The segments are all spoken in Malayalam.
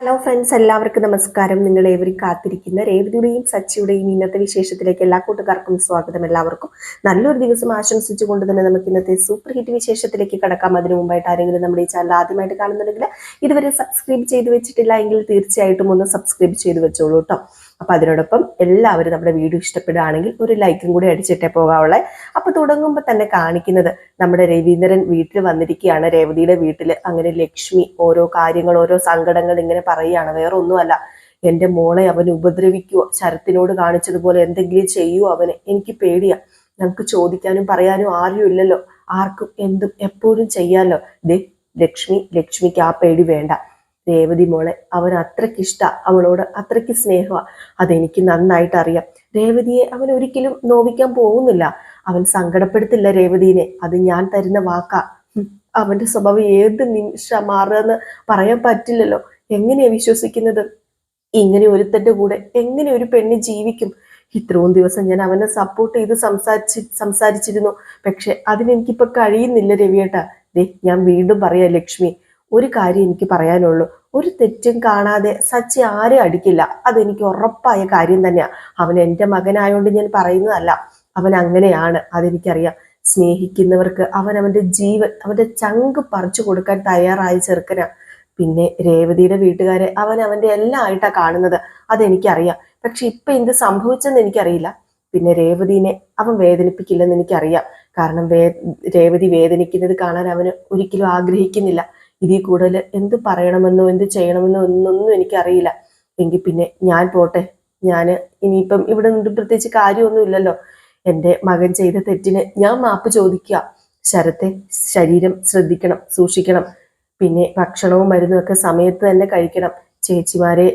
ഹലോ ഫ്രണ്ട്സ് എല്ലാവർക്കും നമസ്കാരം. നിങ്ങൾ ഏവരും കാത്തിരിക്കുന്ന രേവതിയുടെയും സച്ചിയുടെയും ഇന്നത്തെ വിശേഷത്തിലേക്ക് എല്ലാ കൂട്ടുകാർക്കും സ്വാഗതം എല്ലാവർക്കും. നല്ലൊരു ദിവസം ആശംസിച്ചുകൊണ്ട് തന്നെ നമുക്ക് ഇന്നത്തെ സൂപ്പർ ഹിറ്റ് വിശേഷത്തിലേക്ക് കടക്കാം. അതിനു മുമ്പായിട്ട് ആരെങ്കിലും നമ്മുടെ ഈ ചാനൽ ആദ്യമായിട്ട് കാണുന്നുണ്ടെങ്കിൽ ഇതുവരെ സബ്സ്ക്രൈബ് ചെയ്ത് വെച്ചിട്ടില്ല എങ്കിൽ തീർച്ചയായിട്ടും ഒന്ന് സബ്സ്ക്രൈബ് ചെയ്ത് വെച്ചോളൂ കേട്ടോ അപ്പൊ അതിനോടൊപ്പം എല്ലാവരും നമ്മുടെ വീഡിയോ ഇഷ്ടപ്പെടുകയാണെങ്കിൽ ഒരു ലൈക്കും കൂടി അടിച്ചിട്ടേ പോകാവുള്ളേ. അപ്പൊ തുടങ്ങുമ്പോൾ തന്നെ കാണിക്കുന്നത് നമ്മുടെ രവീന്ദ്രൻ വീട്ടിൽ വന്നിരിക്കുകയാണ്. രേവതിയുടെ വീട്ടിൽ അങ്ങനെ ലക്ഷ്മി ഓരോ കാര്യങ്ങൾ ഓരോ സങ്കടങ്ങൾ ഇങ്ങനെ പറയുകയാണ്. വേറെ ഒന്നുമല്ല എന്റെ മോളെ അവൻ ഉപദ്രവിക്കുവോ? ശരത്തിനോട് കാണിച്ചതുപോലെ എന്തെങ്കിലും ചെയ്യുവോ അവനെ? എനിക്ക് പേടിയാ. ഞങ്ങൾക്ക് ചോദിക്കാനും പറയാനും ആരും ഇല്ലല്ലോ. ആർക്കും എന്തും എപ്പോഴും ചെയ്യാലോ? ദേ ലക്ഷ്മി ലക്ഷ്മിക്ക് ആ പേടി വേണ്ട. രേവതി മോളെ അവൻ അത്രയ്ക്ക് ഇഷ്ട അവളോട് അത്രയ്ക്ക് സ്നേഹമാ അതെനിക്ക് നന്നായിട്ട് അറിയാം. രേവതിയെ അവൻ ഒരിക്കലും നോവിക്കാൻ പോകുന്നില്ല. അവൻ സങ്കടപ്പെടുത്തില്ല രേവതിനെ. അത് ഞാൻ തരുന്ന വാക്കാ. അവന്റെ സ്വഭാവം ഏത് നിമിഷം മാറുകയെന്ന് പറയാൻ പറ്റില്ലല്ലോ. എങ്ങനെയാ വിശ്വസിക്കുന്നത്? ഇങ്ങനെ ഒരുത്തന്റെ കൂടെ എങ്ങനെ ഒരു പെണ്ണ് ജീവിക്കും? ഇത്രയും ദിവസം ഞാൻ അവനെ സപ്പോർട്ട് ചെയ്ത് സംസാരിച്ച് സംസാരിച്ചിരുന്നു. പക്ഷെ അതിനെനിക്കിപ്പോ കഴിയുന്നില്ല രവിയേട്ടാ. ദേ ഞാൻ വീണ്ടും പറയാം ലക്ഷ്മി ഒരു കാര്യം എനിക്ക് പറയാനുള്ളൂ. ഒരു തെറ്റും കാണാതെ സച്ചി ആരും അടിക്കില്ല. അതെനിക്ക് ഉറപ്പായ കാര്യം തന്നെയാണ് അവൻ എന്റെ മകനായോണ്ട് ഞാൻ പറയുന്നതല്ല. അവൻ അങ്ങനെയാണ്. അതെനിക്കറിയാം. സ്നേഹിക്കുന്നവർക്ക് അവൻ അവന്റെ ജീവൻ അവന്റെ ചങ്ക് പറിച്ചു കൊടുക്കാൻ തയ്യാറായ ചെറുക്കനാ. പിന്നെ രേവതിയുടെ വീട്ടുകാരെ അവൻ അവന്റെ എല്ലാം ആയിട്ടാണ് കാണുന്നത്. അതെനിക്കറിയാം. പക്ഷെ ഇപ്പം എന്ത് സംഭവിച്ചെന്ന് എനിക്കറിയില്ല. പിന്നെ രേവതിനെ അവൻ വേദനിപ്പിക്കില്ലെന്ന് എനിക്കറിയാം. കാരണം വേ രേവതി വേദനിക്കുന്നത് കാണാൻ അവന് ഒരിക്കലും ആഗ്രഹിക്കുന്നില്ല. ഇതിൽ കൂടുതൽ എന്ത് പറയണമെന്നോ എന്ത് ചെയ്യണമെന്നോ ഒന്നൊന്നും എനിക്കറിയില്ല. എങ്കിൽ പിന്നെ ഞാൻ പോട്ടെ. ഞാൻ ഇനിയിപ്പം ഇവിടെ നിന്ന് പ്രത്യേകിച്ച് കാര്യമൊന്നും ഇല്ലല്ലോ. എന്റെ മകൻ ചെയ്ത തെറ്റിന് ഞാൻ മാപ്പ് ചോദിക്കുക. ശരത്തെ ശരീരം ശ്രദ്ധിക്കണം സൂക്ഷിക്കണം. പിന്നെ ഭക്ഷണവും മരുന്നും ഒക്കെ സമയത്ത് തന്നെ കഴിക്കണം. ചേച്ചിമാരെ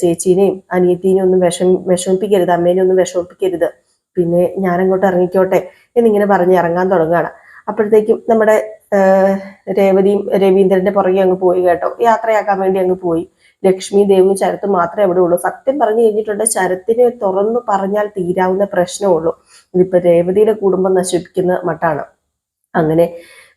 ചേച്ചീനെയും അനിയത്തിനെയും ഒന്നും വിഷം വിഷമിപ്പിക്കരുത്. അമ്മേനെ ഒന്നും വിഷമിപ്പിക്കരുത്. പിന്നെ ഞാൻ അങ്ങോട്ട് ഇറങ്ങിക്കോട്ടെ എന്നിങ്ങനെ പറഞ്ഞ് ഇറങ്ങാൻ തുടങ്ങുകയാണ്. അപ്പോഴത്തേക്കും നമ്മുടെ രേവതിയും രവീന്ദ്രന്റെ പുറകെ അങ്ങ് പോയി കേട്ടോ. യാത്രയാക്കാൻ വേണ്ടി അങ്ങ് പോയി. ലക്ഷ്മി ദേവും ശരത്ത് മാത്രമേ അവിടെ ഉള്ളൂ. സത്യം പറഞ്ഞു കഴിഞ്ഞിട്ടുണ്ട് ശരത്തിനെ തുറന്നു പറഞ്ഞാൽ തീരാവുന്ന പ്രശ്നമുള്ളൂ ഇതിപ്പോ രേവതിയുടെ കുടുംബം നശിപ്പിക്കുന്ന മട്ടാണ്. അങ്ങനെ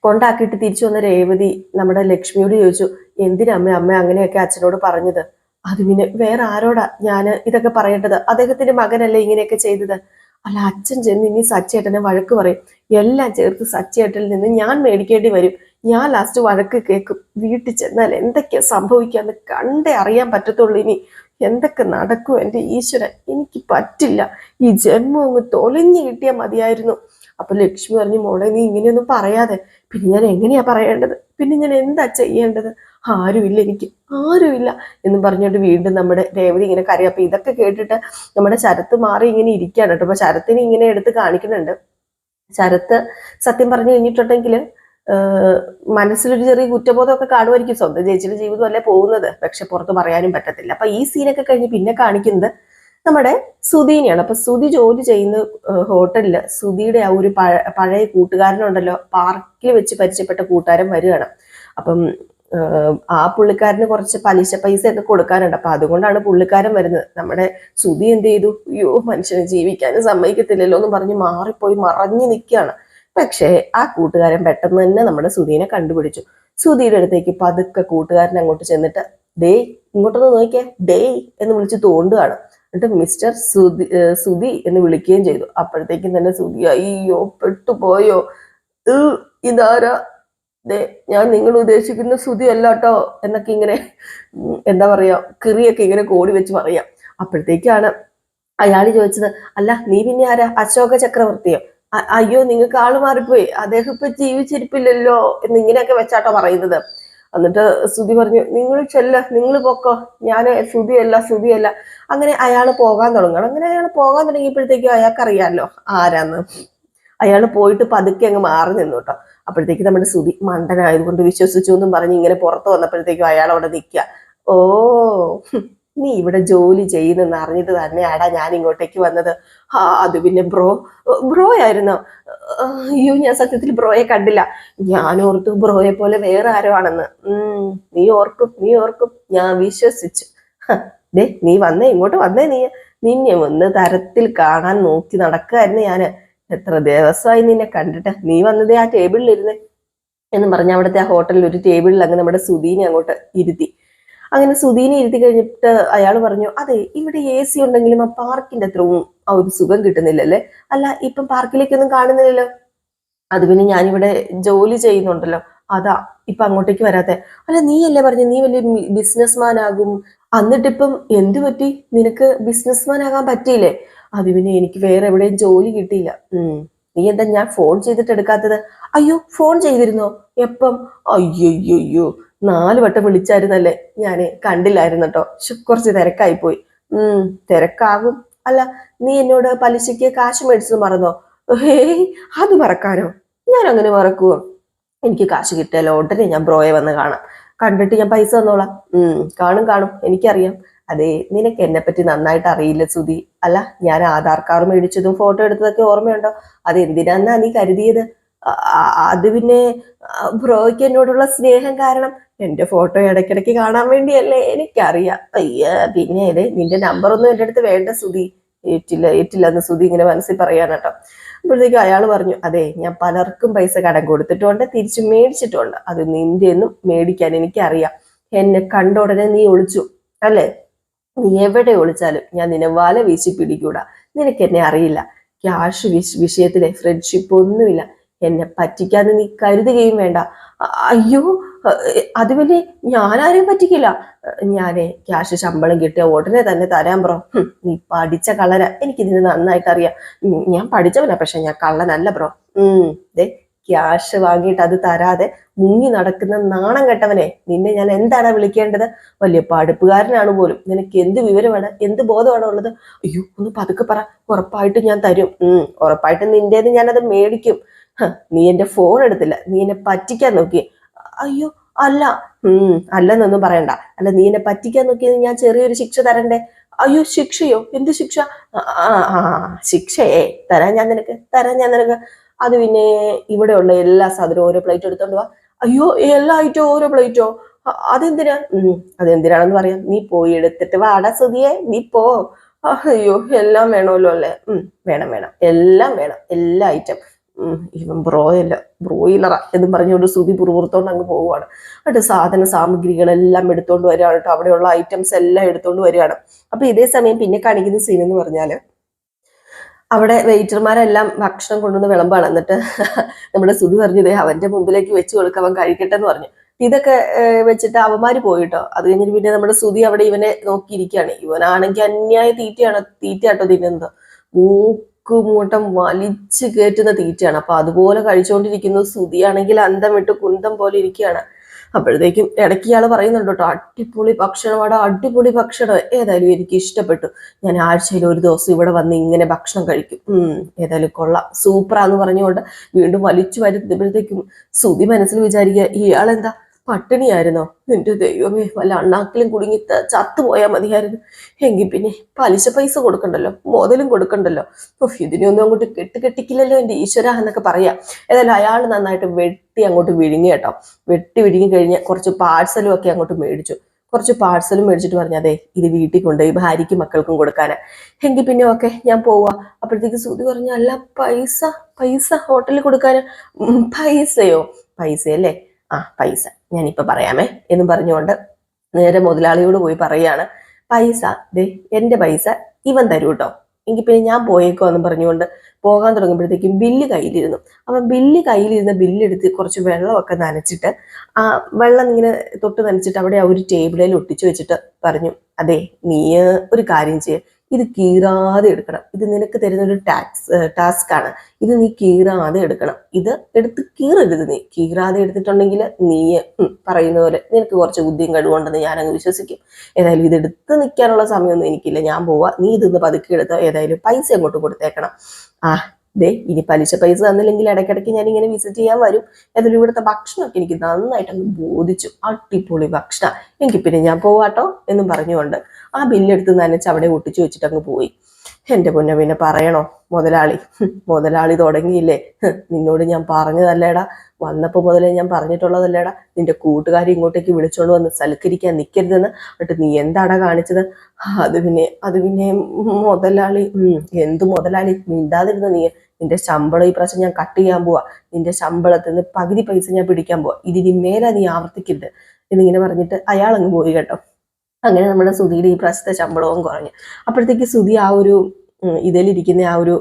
കൊണ്ടാക്കിയിട്ട് തിരിച്ചു വന്ന രേവതി നമ്മുടെ ലക്ഷ്മിയോട് ചോദിച്ചു എന്തിനാ അമ്മ അമ്മ അങ്ങനെയൊക്കെ അച്ഛനോട് പറഞ്ഞത്? അത് പിന്നെ വേറെ ആരോടാ ഞാൻ ഇതൊക്കെ പറയേണ്ടത്? അദ്ദേഹത്തിന്റെ മകനല്ലേ ഇങ്ങനെയൊക്കെ ചെയ്തത്? അല്ല അച്ഛൻ ചെന്ന് ഇനി സച്ചേട്ടനെ വഴക്ക് പറയും. എല്ലാം ചേർത്ത് സച്ചേട്ടനിൽ നിന്ന് ഞാൻ മേടിക്കേണ്ടി വരും. ഞാൻ ലാസ്റ്റ് വഴക്ക് കേൾക്കും. വീട്ടിൽ ചെന്നാൽ എന്തൊക്കെയാ സംഭവിക്കാന്ന് കണ്ടേ അറിയാൻ പറ്റത്തുള്ളൂ ഇനി. എന്തൊക്കെ നടക്കും എന്റെ ഈശ്വരൻ? എനിക്ക് പറ്റില്ല. ഈ ജന്മം അങ്ങ് തൊലിഞ്ഞു കിട്ടിയാൽ മതിയായിരുന്നു. അപ്പൊ ലക്ഷ്മി പറഞ്ഞു മോളെ നീ ഇങ്ങനെയൊന്നും പറയാതെ. പിന്നെ ഞാൻ എങ്ങനെയാ പറയേണ്ടത്? പിന്നെ ഞാൻ എന്താ ചെയ്യേണ്ടത്? ആരുമില്ല എനിക്ക് ആരുമില്ല. എന്ന് പറഞ്ഞുകൊണ്ട് വീണ്ടും നമ്മുടെ രേവതി ഇങ്ങനെ കരയും. അപ്പൊ ഇതൊക്കെ കേട്ടിട്ട് നമ്മുടെ ശരത്ത് മാറി ഇങ്ങനെ ഇരിക്കുകയാണ് കേട്ടോ. അപ്പൊ ശരത്തിനെ ഇങ്ങനെ എടുത്ത് കാണിക്കുന്നുണ്ട്. ശരത്ത് സത്യം പറഞ്ഞു കഴിഞ്ഞിട്ടുണ്ടെങ്കിൽ മനസ്സിലൊരു ചെറിയ കുറ്റബോധമൊക്കെ കാണുമായിരിക്കും. സ്വന്തം ചേച്ചിയുടെ ജീവിതം അല്ലേ പോകുന്നത്? പക്ഷെ പുറത്ത് പറയാനും പറ്റത്തില്ല. അപ്പൊ ഈ സീനൊക്കെ കഴിഞ്ഞ് പിന്നെ കാണിക്കുന്നത് നമ്മുടെ സുധീനെയാണ്. അപ്പൊ സുധി ജോലി ചെയ്യുന്ന ഹോട്ടലിൽ സുധിയുടെ ആ ഒരു പഴ- പഴയ കൂട്ടുകാരനുണ്ടല്ലോ പാർക്കിൽ വെച്ച് പരിചയപ്പെട്ട കൂട്ടുകാരൻ വരികയാണ്. അപ്പം ആ പുള്ളിക്കാരന് കുറച്ച് പലിശ പൈസ ഒക്കെ കൊടുക്കാനുണ്ട്. അപ്പൊ അതുകൊണ്ടാണ് പുള്ളിക്കാരൻ വരുന്നത്. നമ്മുടെ സുധി എന്ത് ചെയ്തു? അയ്യോ മനുഷ്യന് ജീവിക്കാനും സമ്മതിക്കത്തില്ലല്ലോ എന്ന് പറഞ്ഞ് മാറിപ്പോയി മറഞ്ഞു നിൽക്കുകയാണ്. പക്ഷേ ആ കൂട്ടുകാരൻ പെട്ടെന്ന് തന്നെ നമ്മുടെ സുധീനെ കണ്ടുപിടിച്ചു. സുധിയുടെ അടുത്തേക്ക് പതുക്കെ കൂട്ടുകാരൻ അങ്ങോട്ട് ചെന്നിട്ട് ഡേ ഇങ്ങോട്ടൊന്ന് നോക്കിയേ ഡേ എന്ന് വിളിച്ച് തോണ്ടുകയാണ്. എന്നിട്ട് മിസ്റ്റർ സുധി എന്ന് വിളിക്കുകയും ചെയ്തു. അപ്പോഴത്തേക്കും തന്നെ സുധി അയ്യോ പെട്ടുപോയോ? ഇതാരാ? ദേ ഞാൻ നിങ്ങൾ ഉദ്ദേശിക്കുന്ന സുധി അല്ല കേട്ടോ എന്നൊക്കെ ഇങ്ങനെ എന്താ പറയാ കിറിയൊക്കെ ഇങ്ങനെ കോടി വെച്ച് പറയാം. അപ്പോഴത്തേക്കാണ് അയാൾ ചോദിച്ചത് അല്ല നീ പിന്നെ ആരാ? അശോക ചക്രവർത്തിയോ? അയ്യോ നിങ്ങൾക്ക് ആൾ മാറിപ്പോയി. അദ്ദേഹം ഇപ്പൊ ജീവിച്ചിരിപ്പില്ലല്ലോ എന്ന് ഇങ്ങനെയൊക്കെ വെച്ചാട്ടോ പറയുന്നത്. എന്നിട്ട് ശ്രുതി പറഞ്ഞു നിങ്ങൾ ചെല്ല നിങ്ങൾ പൊക്കോ. ഞാൻ ശ്രുതിയല്ല ശ്രുതിയല്ല. അങ്ങനെ അയാൾ പോകാൻ തുടങ്ങണം അങ്ങനെ അയാൾ പോകാൻ തുടങ്ങിയപ്പോഴത്തേക്കും അയാൾക്ക് അറിയാമല്ലോ ആരാന്ന്. അയാൾ പോയിട്ട് പതുക്കെ അങ്ങ് മാറി നിന്നു കേട്ടോ. അപ്പോഴത്തേക്ക് നമ്മുടെ ശ്രുതി മണ്ടനായതുകൊണ്ട് വിശ്വസിച്ചു എന്നും പറഞ്ഞ് ഇങ്ങനെ പുറത്ത് വന്നപ്പോഴത്തേക്കും അയാൾ അവിടെ നിൽക്കുക. ഓ നീ ഇവിടെ ജോലി ചെയ്യുന്നെന്ന് അറിഞ്ഞിട്ട് തന്നെയാടാ ഞാൻ ഇങ്ങോട്ടേക്ക് വന്നത്. ആ അത് പിന്നെ ബ്രോ ബ്രോ ആയിരുന്നോ അയ്യോ ഞാൻ സത്യത്തിൽ ബ്രോയെ കണ്ടില്ല. ഞാൻ ഓർത്തു ബ്രോയെ പോലെ വേറെ ആരോ ആണെന്ന്. നീ ഓർക്കും നീ ഓർക്കും. ഞാൻ വിശ്വസിച്ചു. ദേ നീ വന്നേ ഇങ്ങോട്ട് വന്നേ നീ. നിന്നെ ഒന്ന് തരത്തിൽ കാണാൻ നോക്കി നടക്കായിരുന്നു ഞാൻ. എത്ര ദിവസമായി നിന്നെ കണ്ടിട്ട്. നീ വന്നതേ ആ ടേബിളിൽ ഇരുന്ന് എന്ന് പറഞ്ഞ അവിടുത്തെ ആ ഹോട്ടലിൽ ഒരു ടേബിളിൽ അങ്ങ് നമ്മുടെ സുധീനെ അങ്ങോട്ട് ഇരുത്തി. അങ്ങനെ സുധീനെ ഇരുത്തി കഴിഞ്ഞിട്ട് അയാൾ പറഞ്ഞു അതെ ഇവിടെ എ സി ഉണ്ടെങ്കിലും ആ പാർക്കിന്റെ അത്രവും ആ ഒരു സുഖം കിട്ടുന്നില്ലല്ലേ? അല്ല ഇപ്പം പാർക്കിലേക്കൊന്നും കാണുന്നില്ലല്ലോ. അത് പിന്നെ ഞാനിവിടെ ജോലി ചെയ്യുന്നുണ്ടല്ലോ. അതാ ഇപ്പൊ അങ്ങോട്ടേക്ക് വരാത്തെ. അല്ല നീ അല്ലേ പറഞ്ഞു നീ വലിയ ബിസിനസ്മാൻ ആകും. എന്നിട്ടിപ്പം എന്തു പറ്റി? നിനക്ക് ബിസിനസ്മാൻ ആകാൻ പറ്റിയില്ലേ? അത് പിന്നെ എനിക്ക് വേറെ എവിടെയും ജോലി കിട്ടിയില്ല. നീ എന്താ ഞാൻ ഫോൺ ചെയ്തിട്ട് എടുക്കാത്തത്? അയ്യോ ഫോൺ ചെയ്തിരുന്നോ? എപ്പം? അയ്യോ അയ്യോ നാല് വട്ടം വിളിച്ചായിരുന്നല്ലേ? ഞാൻ കണ്ടില്ലായിരുന്നു കേട്ടോ കുറച്ച് തിരക്കായി പോയി ഉം തിരക്കാകും. അല്ല നീ എന്നോട് പലിശയ്ക്ക് കാശ് മേടിച്ചത് മറന്നോ ഏ അത് മറക്കാനോ? ഞാൻ അങ്ങനെ മറക്കുവോ? എനിക്ക് കാശ് കിട്ടിയാലോ ഉടനെ ഞാൻ ബ്രോയെ വന്ന് കാണാം. കണ്ടിട്ട് ഞാൻ പൈസ തന്നോളാം. ഉം കാണും കാണും. എനിക്കറിയാം. അതെ നിനക്ക് എന്നെ പറ്റി നന്നായിട്ട് അറിയില്ല സുധി. അല്ല ഞാൻ ആധാർ കാർഡ് മേടിച്ചതും ഫോട്ടോ എടുത്തതൊക്കെ ഓർമ്മയുണ്ടോ? അത് എന്തിനാന്നാ നീ കരുതിയത്? അത് പിന്നെ ബ്രോയ്ക്ക് എന്നോടുള്ള സ്നേഹം കാരണം എന്റെ ഫോട്ടോ ഇടയ്ക്കിടയ്ക്ക് കാണാൻ വേണ്ടിയല്ലേ? എനിക്കറിയാം. അയ്യ പിന്നെ അതെ നിന്റെ നമ്പർ ഒന്നും എന്റെ അടുത്ത് വേണ്ട സുധി ഏറ്റില്ല ഏറ്റില്ല എന്ന് സുധി ഇങ്ങനെ മനസ്സിൽ പറയാൻ കേട്ടോ അപ്പോഴത്തേക്കും അയാൾ പറഞ്ഞു അതെ ഞാൻ പലർക്കും പൈസ കടം കൊടുത്തിട്ടുണ്ട് തിരിച്ചു മേടിച്ചിട്ടുണ്ട്. അത് നിന്റെ ഒന്നും മേടിക്കാൻ എനിക്കറിയാം. എന്നെ കണ്ട ഉടനെ നീ ഒളിച്ചു അല്ലേ? നീ എവിടെ ഒളിച്ചാലും ഞാൻ നിന്നെ വല വീശി പിടിക്കൂടാ. നിനക്ക് എന്നെ അറിയില്ല. ക്യാഷ് വിഷ വിഷയത്തിലെ ഫ്രണ്ട്ഷിപ്പ് ഒന്നുമില്ല. എന്നെ പറ്റിക്കാന്ന് നീ കരുതുകയും വേണ്ട. അയ്യോ അത് പിന്നെ ഞാനാരെയും പറ്റിക്കില്ല. ഞാനേ ക്യാഷ് ശമ്പളം കിട്ടിയ ഉടനെ തന്നെ തരാൻ ബ്രോ നീ പഠിച്ച കള്ളന. എനിക്കിതിന് നന്നായിട്ട് അറിയാം ഞാൻ പഠിച്ചവനാ പക്ഷെ ഞാൻ കള്ളനല്ല ബ്രോ. ഉം ദേ ക്യാഷ് വാങ്ങിയിട്ട് അത് തരാതെ മുങ്ങി നടക്കുന്ന നാണം കെട്ടവനെ. നിന്നെ ഞാൻ എന്താണ് വിളിക്കേണ്ടത്? വലിയ പഠിപ്പുകാരനാണ് പോലും. നിനക്ക് എന്ത് വിവരമാണ്? എന്ത് ബോധമാണ് ഉള്ളത്? അയ്യോ ഒന്ന് പതുക്കെ പറ. ഉറപ്പായിട്ടും ഞാൻ തരും. ഉം ഉറപ്പായിട്ടും നിന്റേത് ഞാനത് മേടിക്കും. നീ എന്റെ ഫോൺ എടുത്തില്ല. നീ എന്നെ പറ്റിക്കാൻ നോക്കി അയ്യോ അല്ല. ഉം അല്ലെന്നൊന്നും പറയണ്ട. അല്ല നീ എന്നെ പറ്റിക്കാൻ നോക്കിയത് ഞാൻ ചെറിയൊരു ശിക്ഷ തരണ്ടേ? അയ്യോ ശിക്ഷയോ? എന്ത് ശിക്ഷ? ആ ശിക്ഷയേ. തരാൻ ഞാൻ നിനക്ക് തരാൻ ഞാൻ നിനക്ക്. അത് പിന്നെ ഇവിടെയുള്ള എല്ലാ സാധനവും ഓരോ പ്ലേറ്റ് എടുത്തോണ്ട് വാ. അയ്യോ എല്ലാ ഐറ്റവും ഓരോ പ്ലേറ്റോ അതെന്തിനാ? ഉം അതെന്തിനാണെന്ന് പറയാം. നീ പോയി എടുത്തിട്ട് വാട സുതിയെ നീ പോ. അയ്യോ എല്ലാം വേണമല്ലോ അല്ലേ? ഉം വേണം വേണം. എല്ലാം വേണം. എല്ലാ ഐറ്റം ഇവൻ ബ്രോയല്ല ബ്രോയിലറ എന്ന് പറഞ്ഞുകൊണ്ട് സുതി പുറപുറത്തോണ്ട് അങ്ങ് പോവുകയാണ് എന്നിട്ട് സാധന സാമഗ്രികളെല്ലാം എടുത്തോണ്ട് വരികയാണ് കേട്ടോ. അവിടെയുള്ള ഐറ്റംസ് എല്ലാം എടുത്തോണ്ട് വരികയാണ്. അപ്പൊ ഇതേ സമയം പിന്നെ കാണിക്കുന്ന സീൻ എന്ന് പറഞ്ഞാൽ അവിടെ വെയിറ്റർമാരെല്ലാം ഭക്ഷണം കൊണ്ടുവന്ന് വിളമ്പാണ്. എന്നിട്ട് നമ്മുടെ ശ്രുതി പറഞ്ഞത് അവന്റെ മുമ്പിലേക്ക് വെച്ച് കൊടുക്കുക അവൻ കഴിക്കട്ടെ എന്ന് പറഞ്ഞു. ഇതൊക്കെ വെച്ചിട്ട് അവന്മാര് പോയിട്ടോ അത് കഴിഞ്ഞിട്ട് പിന്നെ നമ്മുടെ ശ്രുതി അവിടെ ഇവനെ നോക്കിയിരിക്കുകയാണ്. ഇവനാണെങ്കിൽ അന്യായ തീറ്റയാണ് തീറ്റയാട്ടോ തിന്നുന്നത്. മൂക്കുമൂട്ടം വലിച്ചു കയറ്റുന്ന തീറ്റയാണ്. അപ്പൊ അതുപോലെ കഴിച്ചുകൊണ്ടിരിക്കുന്നു. സുധിയാണെങ്കിൽ അന്തം വിട്ട് കുന്തം പോലെ ഇരിക്കുകയാണ്. അപ്പോഴത്തേക്കും ഇടയ്ക്ക് ഇയാൾ പറയുന്നുണ്ട് കേട്ടോ അടിപൊളി ഭക്ഷണം അവിടെ അടിപൊളി ഭക്ഷണം. ഏതായാലും എനിക്ക് ഇഷ്ടപ്പെട്ടു. ഞാൻ ആഴ്ചയിൽ ഒരു ദിവസം ഇവിടെ വന്ന് ഇങ്ങനെ ഭക്ഷണം കഴിക്കും. ഏതായാലും കൊള്ളാം. സൂപ്പറാന്ന് പറഞ്ഞുകൊണ്ട് വീണ്ടും വലിച്ചു വരുത്തുമ്പോഴത്തേക്കും സുതി മനസ്സിൽ വിചാരിക്കുക ഇയാളെന്താ പട്ടിണിയായിരുന്നോ? നിന്റെ ദൈവമേ വല്ല അണ്ണാക്കിലും കുടുങ്ങി ചത്തുപോയാൽ മതിയായിരുന്നു. എങ്കിൽ പിന്നെ പലിശ പൈസ കൊടുക്കണ്ടല്ലോ മുതലും കൊടുക്കണ്ടല്ലോ. ഇതിനൊന്നും അങ്ങോട്ട് കെട്ട് കെട്ടിക്കില്ലല്ലോ എന്റെ ഈശ്വര എന്നൊക്കെ പറയാം. ഏതായാലും അയാൾ നന്നായിട്ട് വെട്ടി അങ്ങോട്ട് വിഴുങ്ങി കേട്ടോ. വെട്ടി വിഴുങ്ങി കഴിഞ്ഞ് കുറച്ച് പാഴ്സലും ഒക്കെ അങ്ങോട്ട് മേടിച്ചു. കുറച്ച് പാഴ്സലും മേടിച്ചിട്ട് പറഞ്ഞു അതെ ഇത് വീട്ടിൽ കൊണ്ടുപോയി ഭാര്യയ്ക്കും മക്കൾക്കും കൊടുക്കാന്. എങ്കിൽ പിന്നെ ഓക്കെ ഞാൻ പോവാ. അപ്പോഴത്തേക്ക് സുതി പറഞ്ഞു അല്ല പൈസ പൈസ ഹോട്ടലിൽ കൊടുക്കാൻ പൈസയോ? പൈസയല്ലേ? ആ പൈസ. ഞാനിപ്പോ പറയാമേ. എന്ന് പറഞ്ഞുകൊണ്ട് നേരെ മുതലാളിയോട് പോയി പറയാണ് പൈസ ദേ എന്റെ പൈസ ഇവൻ തരൂ കേട്ടോ എങ്കിൽ പിന്നെ ഞാൻ പോയേക്കോ എന്ന് പറഞ്ഞുകൊണ്ട് പോകാൻ തുടങ്ങുമ്പോഴത്തേക്കും ബില്ല് കയ്യിലിരുന്നു. അപ്പം ബില്ല് കയ്യിലിരുന്ന ബില്ലെടുത്ത് കുറച്ച് വെള്ളമൊക്കെ നനച്ചിട്ട് ആ വെള്ളം ഇങ്ങനെ തൊട്ട് നനച്ചിട്ട് അവിടെ ആ ഒരു ടേബിളിൽ ഒട്ടിച്ചു വെച്ചിട്ട് പറഞ്ഞു അതെ നീ ഒരു കാര്യം ചെയ്യ. ഇത് കീറാതെ എടുക്കണം. ഇത് നിനക്ക് തരുന്ന ഒരു ടാക്സ് ടാസ്ക് ആണ് ഇത് നീ കീറാതെ എടുക്കണം. ഇത് എടുത്ത് കീറരുത് നീ. കീറാതെ എടുത്തിട്ടുണ്ടെങ്കിൽ നീ പറയുന്ന പോലെ നിനക്ക് കുറച്ച് ബുദ്ധിയും കഴിവുണ്ടെന്ന് ഞാനങ്ങ് വിശ്വസിക്കും. ഏതായാലും ഇത് എടുത്ത് നിൽക്കാനുള്ള സമയമൊന്നും എനിക്കില്ല. ഞാൻ പോവാ. നീ ഇതൊന്ന് പതുക്കെ എടുത്തോ. ഏതായാലും പൈസ അങ്ങോട്ട് കൊടുത്തേക്കണം. ആ ദേ ഇനി പലിശ പൈസ തന്നില്ലെങ്കിൽ ഇടയ്ക്കിടയ്ക്ക് ഞാൻ ഇങ്ങനെ വിസിറ്റ് ചെയ്യാൻ വരും. എന്നിട്ട് ഇവിടുത്തെ ഭക്ഷണമൊക്കെ എനിക്ക് നന്നായിട്ടൊന്ന് ബോധിച്ചു. അടിപൊളി ഭക്ഷണം. എനിക്ക് പിന്നെ ഞാൻ പോവാട്ടോ എന്നും പറഞ്ഞുകൊണ്ട് ആ ബില്ലെടുത്ത് നനച്ച് അവിടെ ഒട്ടിച്ചു വെച്ചിട്ട് അങ്ങ് പോയി. എന്റെ പൊന്നെ പിന്നെ പറയണോ മുതലാളി? മുതലാളി തുടങ്ങിയില്ലേ? നിന്നോട് ഞാൻ പറഞ്ഞതല്ലേടാ? വന്നപ്പോ മുതലേ ഞാൻ പറഞ്ഞിട്ടുള്ളതല്ലേടാ? നിന്റെ കൂട്ടുകാരി ഇങ്ങോട്ടേക്ക് വിളിച്ചോണ്ട് വന്ന് സൽക്കരിക്കാൻ നിൽക്കരുതെന്ന് എന്നിട്ട് നീ എന്താടാ കാണിച്ചത്? അത് പിന്നെ അത് പിന്നെ മുതലാളി എന്ത് മുതലാളി? മിണ്ടാതിരുന്ന നീ? നിന്റെ ശമ്പളം ഈ പ്രാവശ്യം ഞാൻ കട്ട് ചെയ്യാൻ പോവാ. നിന്റെ ശമ്പളത്തിൽ നിന്ന് പകുതി പൈസ ഞാൻ പിടിക്കാൻ പോവാ. ഇതിന് മേലെ നീ ആവർത്തിക്കരുത്. എന്നിങ്ങനെ പറഞ്ഞിട്ട് അയാൾ അങ്ങ് പോയി കേട്ടോ. അങ്ങനെ നമ്മുടെ സുധിയുടെ ഈ പ്രാവശ്യത്തെ ശമ്പളവും കുറഞ്ഞു. അപ്പോഴത്തേക്ക് സുധി ആ ഒരു ഇതിലിരിക്കുന്ന ആ ഒരു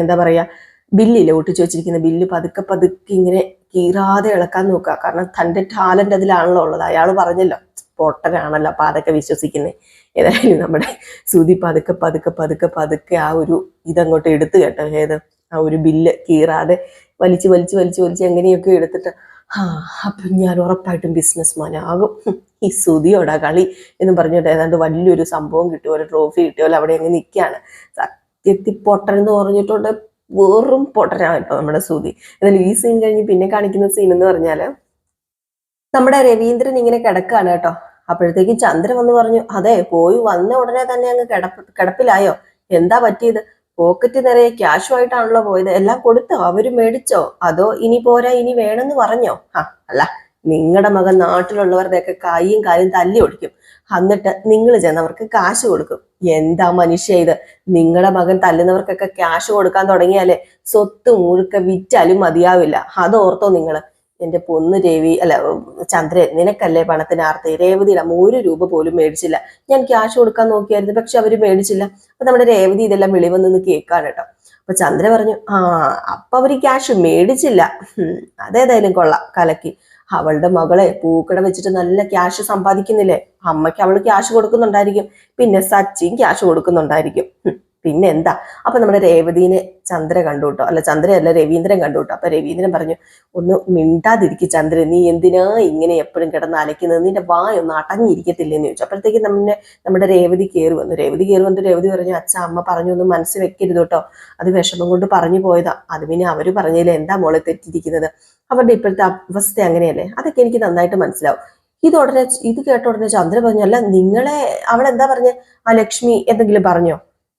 എന്താ പറയാ ബില്ലില്ലേ ഒട്ടിച്ചു വെച്ചിരിക്കുന്ന ബില്ല് പതുക്കെ പതുക്കെ ഇങ്ങനെ കീറാതെ ഇളക്കാൻ നോക്കുക. കാരണം തന്റെ ടാലന്റ് അതിലാണല്ലോ ഉള്ളത്. അയാൾ പറഞ്ഞല്ലോ പൊട്ടനാണല്ലോ അപ്പൊ അതൊക്കെ വിശ്വസിക്കുന്നത് ഏതായാലും നമ്മുടെ സുധി പതുക്കെ പതുക്കെ പതുക്കെ പതുക്കെ ആ ഒരു ഇതങ്ങോട്ട് എടുത്തു കേട്ടോ. ഏത് ആ ഒരു ബില്ല് കീറാതെ വലിച്ച് വലിച്ച് വലിച്ച് വലിച്ച് എങ്ങനെയൊക്കെ എടുത്തിട്ട് ആ അപ്പം ഞാൻ ഉറപ്പായിട്ടും ബിസിനസ് മാനാകും ഹും, ഈ സുതിയോടാ കളി എന്ന് പറഞ്ഞിട്ട് ഏതാണ്ട് വലിയൊരു സംഭവം കിട്ടിയോ? ഒരു ട്രോഫി കിട്ടിയോല്ലോ അവിടെ അങ്ങ് നിൽക്കുകയാണ്. സത്യത്തിൽ പൊട്ടൻ എന്ന് പറഞ്ഞിട്ടുണ്ട്. വെറും പൊട്ടനാണ് ഇപ്പൊ നമ്മുടെ സുതി. എന്നാലും ഈ സീൻ കഴിഞ്ഞ് പിന്നെ കാണിക്കുന്ന സീൻ എന്ന് പറഞ്ഞാൽ നമ്മുടെ രവീന്ദ്രൻ ഇങ്ങനെ കിടക്കാണ് കേട്ടോ. അപ്പോഴത്തേക്ക് ചന്ദ്രൻ വന്ന് പറഞ്ഞു അതെ പോയി വന്ന ഉടനെ തന്നെ അങ്ങ് കിടപ്പ് കിടപ്പിലായോ? എന്താ പറ്റിയത്? പോക്കറ്റ് നിറയെ ക്യാഷുമായിട്ടാണല്ലോ പോയത്. എല്ലാം കൊടുത്തോ? അവർ മേടിച്ചോ? അതോ ഇനി പോരാ ഇനി വേണമെന്ന് പറഞ്ഞോ? ആ അല്ല നിങ്ങളുടെ മകൻ നാട്ടിലുള്ളവരുടെയൊക്കെ കൈയും കാലും തല്ലി ഒടിക്കും. എന്നിട്ട് നിങ്ങൾ ചെന്ന് അവർക്ക് കാശ് കൊടുക്കും. എന്താ മനുഷ്യ ഇത്? നിങ്ങളുടെ മകൻ തല്ലുന്നവർക്കൊക്കെ ക്യാഷ് കൊടുക്കാൻ തുടങ്ങിയാലേ സ്വത്ത് മുഴുക്ക വിറ്റാലും മതിയാവില്ല. അതോർത്തോ ഓർത്തോ എന്റെ പൊന്ന് രേവി അല്ല ചന്ദ്രൻ നിനക്കല്ലേ പണത്തിന് ആർത്തി? രേവതിയുടെ അമ്മ ഒരു രൂപ പോലും മേടിച്ചില്ല. ഞാൻ ക്യാഷ് കൊടുക്കാൻ നോക്കിയായിരുന്നു പക്ഷെ അവർ മേടിച്ചില്ല. അപ്പൊ നമ്മുടെ രേവതി ഇതെല്ലാം വെളിവന്ന് കേൾക്കാണ് കേട്ടോ. അപ്പൊ ചന്ദ്ര പറഞ്ഞു ആ അപ്പൊ അവർ ക്യാഷ് മേടിച്ചില്ല. അതേതായാലും കൊള്ളാം കലക്കി. അവളുടെ മകളെ പൂക്കട വെച്ചിട്ട് നല്ല ക്യാഷ് സമ്പാദിക്കുന്നില്ലേ? അമ്മയ്ക്ക് അവൾ ക്യാഷ് കൊടുക്കുന്നുണ്ടായിരിക്കും. പിന്നെ സച്ചിൻ ക്യാഷ് കൊടുക്കുന്നുണ്ടായിരിക്കും. പിന്നെ എന്താ അപ്പൊ നമ്മുടെ രേവതീനെ ചന്ദ്ര കണ്ടു കേട്ടോ അല്ല ചന്ദ്രയല്ല രവീന്ദ്രൻ കണ്ടു കേട്ടോ അപ്പൊ രവീന്ദ്രൻ പറഞ്ഞു ഒന്ന് മിണ്ടാതിരിക്കും ചന്ദ്രൻ നീ എന്തിനാ ഇങ്ങനെ എപ്പോഴും കിടന്ന് അലയ്ക്കുന്നത്? നിന്റെ വായൊന്ന് അടങ്ങിയിരിക്കത്തില്ലെന്ന് ചോദിച്ചു. അപ്പോഴത്തേക്ക് നമ്മെ നമ്മുടെ രേവതി കയറി വന്നു. രേവതി കയറി വന്നിട്ട് രേവതി പറഞ്ഞു അച്ഛ അമ്മ പറഞ്ഞു ഒന്ന് മനസ്സ് വെക്കരുത് കേട്ടോ അത് വിഷമം കൊണ്ട് പറഞ്ഞു പോയതാ. അത് പിന്നെ അവർ പറഞ്ഞതിൽ എന്താ മോളെ തെറ്റിയിരിക്കുന്നത്? അവരുടെ ഇപ്പോഴത്തെ അവസ്ഥ അങ്ങനെയല്ലേ? അതൊക്കെ എനിക്ക് നന്നായിട്ട് മനസ്സിലാവും. ഇത് ഉടനെ ഇത് കേട്ട ഉടനെ ചന്ദ്ര പറഞ്ഞു അല്ല നിങ്ങളെ അവളെന്താ പറഞ്ഞ? ആ ലക്ഷ്മി എന്തെങ്കിലും പറഞ്ഞോ?